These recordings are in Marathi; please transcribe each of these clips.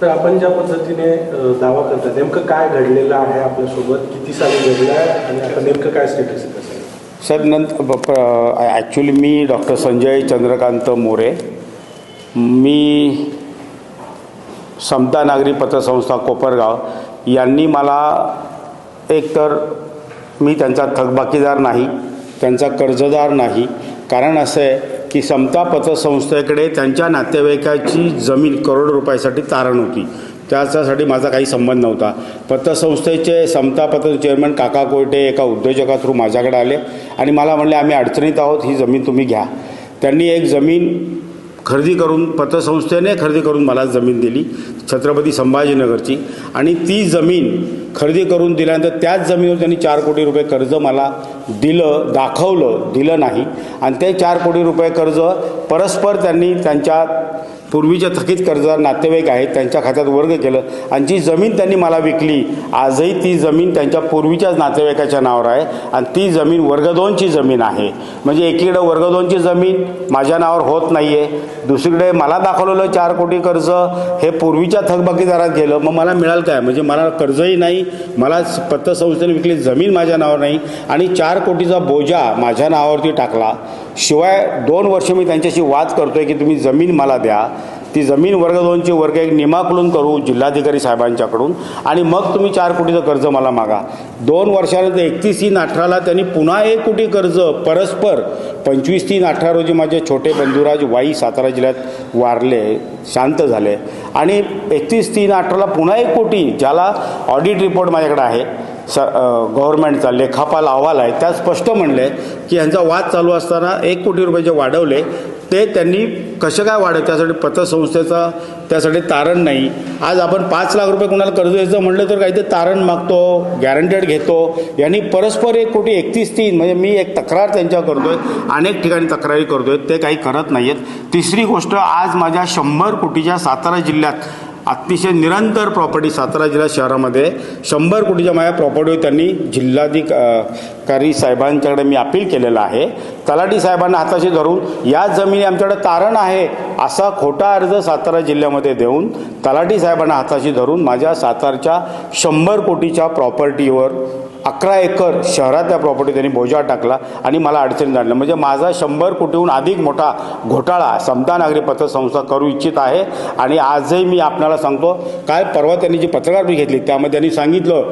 तर आपण ज्या पद्धतीने दावा करतात नेमकं काय घडलेलं आहे आपल्यासोबत? किती साली घडलं आहे आणि आता नेमकं काय स्टेटस आहे सर नंतर ॲक्च्युली मी डॉक्टर संजय चंद्रकांत मोरे. मी समता नागरी पत्रसंस्था कोपरगाव यांनी मला एकतर मी त्यांचा थकबाकीदार नाही त्यांचा कर्जदार नाही कारण असं आहे की समता पतसंस्थेकडे त्यांच्या नातेवाईकाची जमीन करोड रुपयासाठी तारण होती. त्याच्यासाठी माझा काही संबंध नव्हता. पतसंस्थेचे समता पत चेअरमन काका कोयटे एका उद्योजका थ्रू माझ्याकडे आले आणि मला म्हणले आम्ही अडचणीत आहोत ही जमीन तुम्ही घ्या. त्यांनी एक जमीन खरेदी करून पतसंस्थेने खरेदी करून मला जमीन दिली. छत्रपती संभाजीनगरची. आणि ती जमीन खरेदी करून दिल्यानंतर त्याच जमिनीवर त्यांनी चार कोटी रुपये कर्ज मला दिलं दाखवलं दिलं नाही. आणि ते चार कोटी रुपये कर्ज परस्पर त्यांनी त्यांच्या पूर्वीच्या थकीत कर्जदार नातेवाईक आहेत त्यांच्या खात्यात वर्ग केलं. आणि जी जमीन त्यांनी मला विकली आजही ती जमीन त्यांच्या पूर्वीच्याच नातेवाईकाच्या नावावर आहे. आणि ती जमीन वर्ग दोनची जमीन आहे. म्हणजे एकीकडे वर्ग दोनची जमीन माझ्या नावावर होत नाही आहे दुसरीकडे मला दाखवलेलं चार कोटी कर्ज हे पूर्वीच्या थकबाकीदारात गेलं मग मला मिळालं काय? म्हणजे मला कर्जही नाही मला पतसंस्थेने विकली जमीन माझ्या नावावर नाही आणि चार कोटीचा बोजा माझ्या नावावरती टाकला. शिवाय दोन वर्ष मी त्यांच्याशी वाद करतोय की तुम्ही जमीन मला द्या. ती जमीन वर्ग दोनची वर्ग एक निमाकलून करू जिल्हाधिकारी साहेबांच्याकडून. आणि मग तुम्ही चार कोटीचं कर्ज मला मागा. दोन वर्षानंतर एकतीस तीन अठराला त्यांनी पुन्हा एक कोटी कर्ज परस्पर. पंचवीस तीन अठरा रोजी माझे छोटे बंधुराज वाई सातारा जिल्ह्यात वारले शांत झाले. आणि एकतीस तीन अठराला पुन्हा एक कोटी ज्याला ऑडिट रिपोर्ट माझ्याकडे आहे. स गव्हर्नमेंटचा लेखापाल अहवाल आहे त्यात स्पष्ट म्हणले की ह्यांचा वाद चालू असताना एक कोटी रुपये जे वाढवले ते त्यांनी कसे काय वाढव त्यासाठी पतसंस्थेचं त्यासाठी तारण नाही. आज आपण पाच लाख रुपये कोणाला कर्ज द्यायचं म्हणलं तर काही ते तारण मागतो गॅरंटेड घेतो. यांनी परस्पर एक कोटी एकतीस तीन म्हणजे मी एक तक्रार त्यांच्यावर करतोय अनेक ठिकाणी तक्रारी करतोय ते काही करत नाही आहेत तिसरी गोष्ट आज माझ्या शंभर कोटीच्या सातारा जिल्ह्यात अतिशय निरंतर प्रॉपर्टी सातारा जिल्हा शहरामध्ये शंभर कोटीच्या माझ्या प्रॉपर्टीवर त्यांनी जिल्हाधिकारी साहेबांच्याकडे मी अपील केलेलं आहे. तलाठी साहेबांना हाताशी धरून या जमिनी आमच्याकडे तारण आहे असा खोटा अर्ज सातारा जिल्ह्यामध्ये देऊन तलाठी साहेबांना हाताशी धरून माझ्या सातारच्या शंभर कोटीच्या प्रॉपर्टीवर अकरा एकर शहरातल्या प्रॉपर्टी त्यांनी बोजा टाकला आणि मला अडचणी आणलं म्हणजे माझा शंभर कोटीहून अधिक मोठा घोटाळा समता नागरी पत्रसंस्था करू इच्छित आहे आणि आजही मी आपणाला सांगतो काय परवा त्यांनी जी पत्रकार मी घेतली त्यामध्ये त्यांनी सांगितलं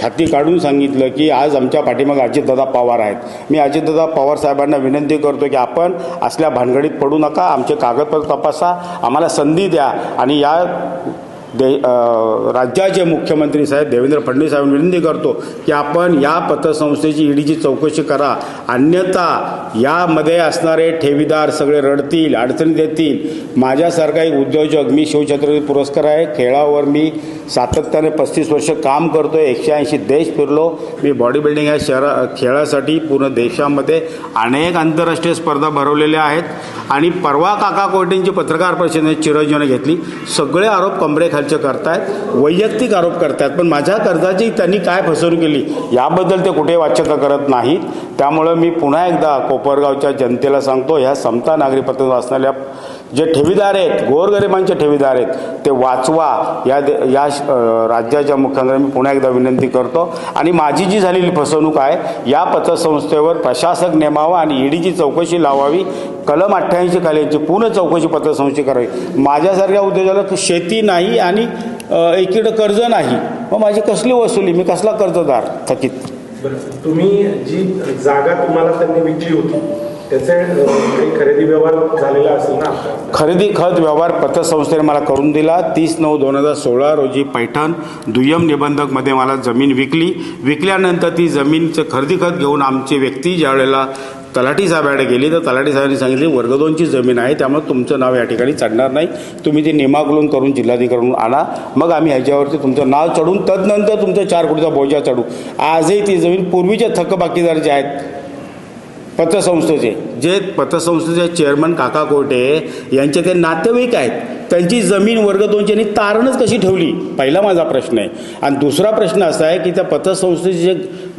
छाती काढून सांगितलं की आज आमच्या पाठीमागे अजितदादा पवार आहेत. मी अजितदादा पवार साहेबांना विनंती करतो की आपण असल्या भानगडीत पडू नका आमचे कागदपत्र तपासा आम्हाला संधी द्या आणि या दे राज्याचे मुख्यमंत्री साहेब देवेंद्र फडणवीस साहेब विनंती करतो की आपण या पतसंस्थेची ईडीची चौकशी करा. अन्यथा यामध्ये असणारे ठेवीदार सगळे रडतील अडचणीत येतील. माझ्यासारखा एक उद्योजक मी शिवछत्रपती पुरस्कार आहे. खेळावर मी सातत्याने पस्तीस वर्ष काम करतो आहे एकशे ऐंशी देश फिरलो. मी बॉडी बिल्डिंग या शहरा खेळासाठी पूर्ण देशामध्ये अनेक आंतरराष्ट्रीय स्पर्धा भरवलेल्या आहेत. आणि परवा काका कोयटेंची पत्रकार परिषदेने चिरंजीवने घेतली. सगळे आरोप प्रकारचे करतायत वैयक्तिक आरोप करतायत पण माझ्या कर्जाची त्यांनी काय फसवणूक केली याबद्दल ते कुठे वाच्यता करत नाहीत. त्यामुळं मी पुन्हा एकदा कोपरगावच्या जनतेला सांगतो ह्या समता नागरी पत्र असणाऱ्या जे ठेवीदार आहेत गोरगरिबांचे ठेवीदार आहेत ते वाचवा. या दे या राज्याच्या मुख्यमंत्र्यांनी मी पुन्हा एकदा विनंती करतो. आणि माझी जी झालेली फसवणूक आहे या पतसंस्थेवर प्रशासक नेमावा आणि ईडीची चौकशी लावावी. कलम अठ्ठ्याऐंशी खालीची पूर्ण चौकशी पतसंस्थेची करावी. माझ्यासारख्या उद्योजाला शेती नाही आणि अ, एकीकडे कर्ज नाही. मग माझी कसली वसुली? मी कसला कर्जदार? थकीत. तुम्ही जी जागा तुम्हाला त्यांनी विकली होती त्याचे खरेदी व्यवहार झालेला असेल ना? खरेदी खत व्यवहार पतसंस्थेने मला करून दिला. तीस नऊ दोन हजार सोळा रोजी पैठण दुय्यम निबंधकमध्ये मला जमीन विकली. विकल्यानंतर ती जमीनचं खरेदी खत घेऊन आमची व्यक्ती ज्या वेळेला तलाठी साहेबाकडे गेली तर तलाठी साहेबांनी सांगितली वर्ग दोनची जमीन आहे त्यामुळे तुमचं नाव या ठिकाणी चढणार नाही. तुम्ही ती निमागलून करून जिल्हाधिकाऱ्यांकडून आणा. मग आम्ही ह्याच्यावरती तुमचं नाव चढून तदनंतर तुमचं चार कोटीचा बोजा चढू. आजही ती जमीन पूर्वीच्या थकबाकीदार जे आहेत पतसंस्थेचे जे पतसंस्थेचे चेअरमन काका कोटे यांचे ते नातेवाईक आहेत. त्यांची जमीन वर्ग दोनची आणि तारणच कशी ठेवली? पहिला माझा प्रश्न आहे. आणि दुसरा प्रश्न असा आहे की त्या पतसंस्थेचे जे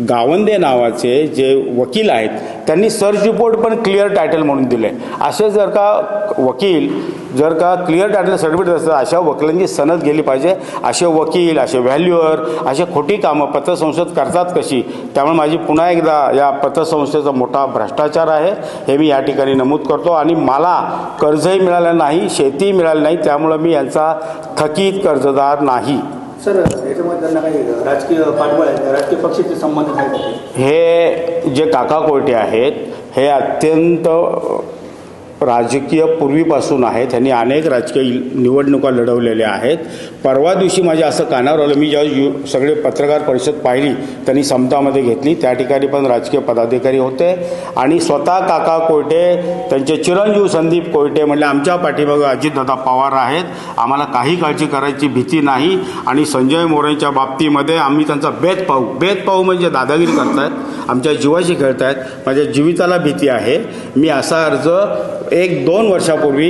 गावंदे नावाचे जे वकील आहेत त्यांनी सर्च रिपोर्ट पण क्लिअर टायटल म्हणून दिले असे जर का वकील जर का क्लिअर टायटल सर्टिफिकेट असतात अशा वकिलांची सनद गेली पाहिजे. असे वकील असे व्हॅल्युअर असे खोटी कामं पतसंस्थेत करतात कशी? त्यामुळे माझी पुन्हा एकदा या पतसंस्थेचा मोठा भ्रष्टाचार आहे. हे मी या ठिकाणी नमूद करतो. आणि मला कर्जही मिळालं नाही शेतीही मिळाली नाही. त्यामुळं मी यांचा थकीत कर्जदार नाही सर याच्यामध्ये त्यांना काही राजकीय पाठबळ आहे राजकीय पक्षाचे संबंध आहेत? हे जे काका कोयटे आहेत हे अत्यंत राजकीय पूर्वीपासून आहेत. त्यांनी अनेक राजकीय निवडणुका लढवलेल्या आहेत. परवा दिवशी माझ्या असं कानावर आलं. मी जेव्हा यु सगळे पत्रकार परिषद पाहिली त्यांनी समतामध्ये घेतली. त्या ठिकाणी पण राजकीय पदाधिकारी होते. आणि स्वतः काका कोयटे त्यांचे चिरंजीव संदीप कोयटे म्हणले आमच्या पाठीमागं अजितदादा पवार आहेत. आम्हाला काही काळजी करायची भीती नाही. आणि संजय मोरेंच्या बाबतीमध्ये आम्ही त्यांचा बेत पाहू. बेत पाहू म्हणजे दादागिरी करतायत आमच्या जीवाशी खेळतायत. माझ्या जीविताला भीती आहे. मी असा अर्ज एक दोन वर्षापूर्वी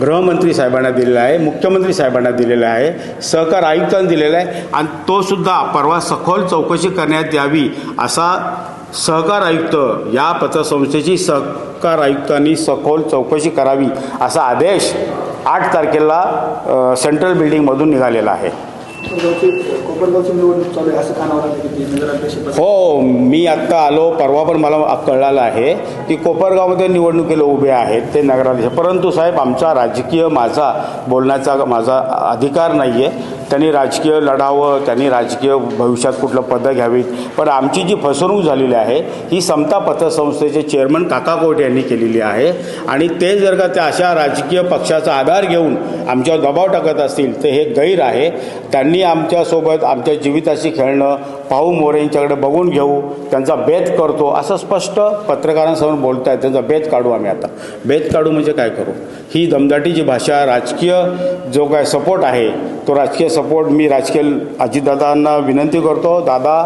गृहमंत्री साहेबांना दिलेला आहे मुख्यमंत्री साहेबांना दिलेला आहे सहकार आयुक्तांना दिलेला आहे आणि तोसुद्धा परवा सखोल चौकशी करण्यात यावी असा सहकार आयुक्त या पतसंस्थेची सहकार आयुक्तांनी सखोल चौकशी करावी असा आदेश आठ तारखेला सेंट्रल बिल्डिंगमधून निघालेला आहे. हो मी आत्ता आलो परवा पण मला कळलं आहे की कोपरगावमध्ये निवडणुकीला उभे आहेत ते नगराध्यक्ष. परंतु साहेब आमचा राजकीय माझा बोलण्याचा माझा अधिकार नाही आहे त्यांनी राजकीय लढावं त्यांनी राजकीय भविष्यात कुठलं पदं घ्यावीत. पण आमची जी फसवणूक झालेली आहे ही समता पतसंस्थेचे चेअरमन काका कोट यांनी केलेली आहे. आणि ते जर का त्या अशा राजकीय पक्षाचा आधार घेऊन आमच्यावर दबाव टाकत असतील तर हे गैर आहे. त्यांनी आमच्यासोबत आमच्या जीविताशी खेळणं पाहू मोरे यांच्याकडे बघून घेऊ. त्यांचा बेत करतो असं स्पष्ट पत्रकारांसमोर बोलत आहेत त्यांचा बेत काढू आम्ही आता. बेत काढू म्हणजे काय करू? ही दमदाटीची भाषा राजकीय जो काय सपोर्ट आहे तो राजकीय सपोर्ट मी राजकीय अजितदादांना विनंती करतो. दादा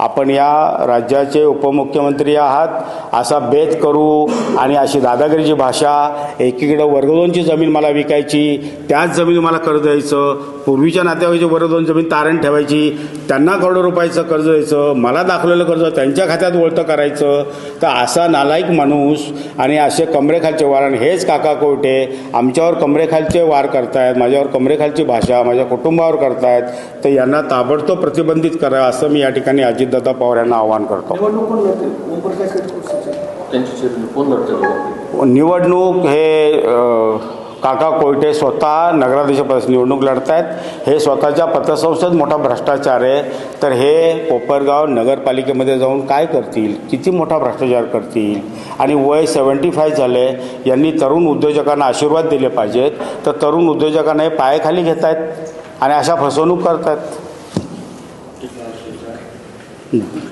आपण या राज्याचे उपमुख्यमंत्री आहात असा बेत करू आणि अशी दादागिरीची भाषा एकीकडे वर्गदोनची जमीन मला विकायची त्याच जमीन मला कर्ज द्यायचं पूर्वीच्या नातेवाईची वर्गदोन जमीन तारण ठेवायची त्यांना करोडो रुपयाचं कर्ज द्यायचं मला दाखवलेलं कर्ज त्यांच्या खात्यात वळतं करायचं तर असा नालायक माणूस आणि असे कमरेखालचे वार आणि हेच काका कोयटे आमच्यावर कमरेखालचे वार करतायत माझ्यावर कमरेखालची भाषा माझ्या कुटुंबावर करतायत तर यांना ताबडतोब प्रतिबंधित करा असं मी या ठिकाणी अजितदादा पवार यांना आवाहन करतो. निवडणूक हे काका कोयटे स्वतः नगराध्यक्षपद निवडणूक लढत आहेत हे स्वतःच्या पतसंस्थेत मोठा भ्रष्टाचार आहे. तर हे कोपरगाव नगरपालिकेमध्ये जाऊन काय करतील? किती मोठा भ्रष्टाचार करतील? आणि वय सेवन्टी फाय झाले. यांनी तरुण उद्योजकांना आशीर्वाद दिले पाहिजेत. तर तरुण उद्योजकांना हे पायाखाली घेत आहेत आणि अशा फसवणूक करतात Mm.